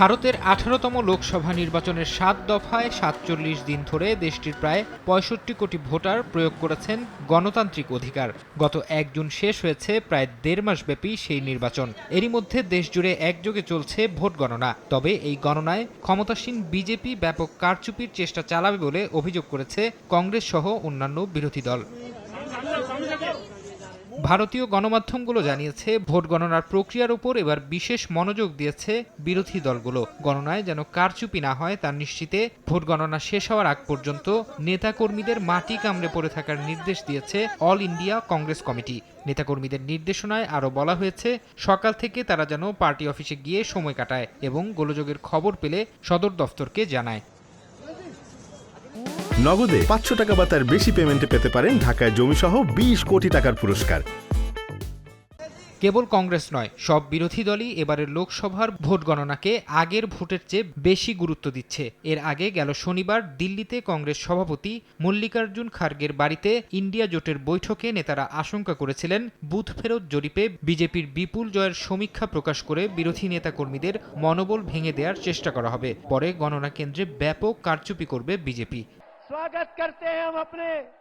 ভারতের আঠারোতম লোকসভা নির্বাচনের সাত দফায় সাতচল্লিশ দিন ধরে দেশটির প্রায় পঁয়ষট্টি কোটি ভোটার প্রয়োগ করেছেন গণতান্ত্রিক অধিকার। গত এক জুন শেষ হয়েছে প্রায় দেড় মাসব্যাপী সেই নির্বাচন। এরই মধ্যে দেশজুড়ে একযোগে চলছে ভোট গণনা। তবে এই গণনায় ক্ষমতাসীন বিজেপি ব্যাপক কারচুপির চেষ্টা চালাবে বলে অভিযোগ করেছে কংগ্রেস সহ অন্যান্য বিরোধী দল। ভারতীয় গণমাধ্যমগুলো জানিয়েছে, ভোট গণনার প্রক্রিয়ার উপর এবার বিশেষ মনোযোগ দিয়েছে বিরোধী দলগুলো। গণনায় যেন কারচুপি না হয় তার নিশ্চিতে ভোট গণনা শেষ হওয়ার আগ পর্যন্ত নেতাকর্মীদের মাটি কামড়ে পড়ে থাকার নির্দেশ দিয়েছে অল ইন্ডিয়া কংগ্রেস কমিটি। নেতাকর্মীদের নির্দেশনায় আরও বলা হয়েছে, সকাল থেকে তারা যেন পার্টি অফিসে গিয়ে সময় কাটায় এবং গোলযোগের খবর পেলে সদর দফতরকে জানায়। নগদে পাঁচশো টাকা বা তার বেশি পেমেন্টে পেতে পারেন ঢাকায় জমিসহ বিশ কোটি টাকার পুরস্কার। কেবল কংগ্রেস নয়, সব বিরোধী দলই এবারের লোকসভার ভোট গণনাকে আগের ভোটের চেয়ে বেশি গুরুত্ব দিচ্ছে। এর আগে গেল শনিবার দিল্লিতে কংগ্রেস সভাপতি মল্লিকার্জুন খার্গের বাড়িতে ইন্ডিয়া জোটের বৈঠকে নেতারা আশঙ্কা করেছিলেন, বুথ ফেরত জরিপে বিজেপির বিপুল জয়ের সমীক্ষা প্রকাশ করে বিরোধী নেতাকর্মীদের মনোবল ভেঙে দেওয়ার চেষ্টা করা হবে। পরে গণনা কেন্দ্রে ব্যাপক কারচুপি করবে বিজেপি।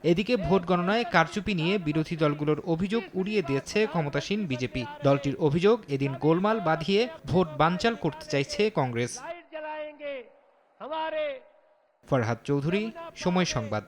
এদিকে ভোট গণনায় কারচুপি নিয়ে বিরোধী দলগুলোর অভিযোগ উড়িয়ে দিয়েছে ক্ষমতাসীন বিজেপি। দলটির অভিযোগ এদিন গোলমাল বাঁধিয়ে ভোট বানচাল করতে চাইছে কংগ্রেস। ফরহাদ চৌধুরী সময় সংবাদ।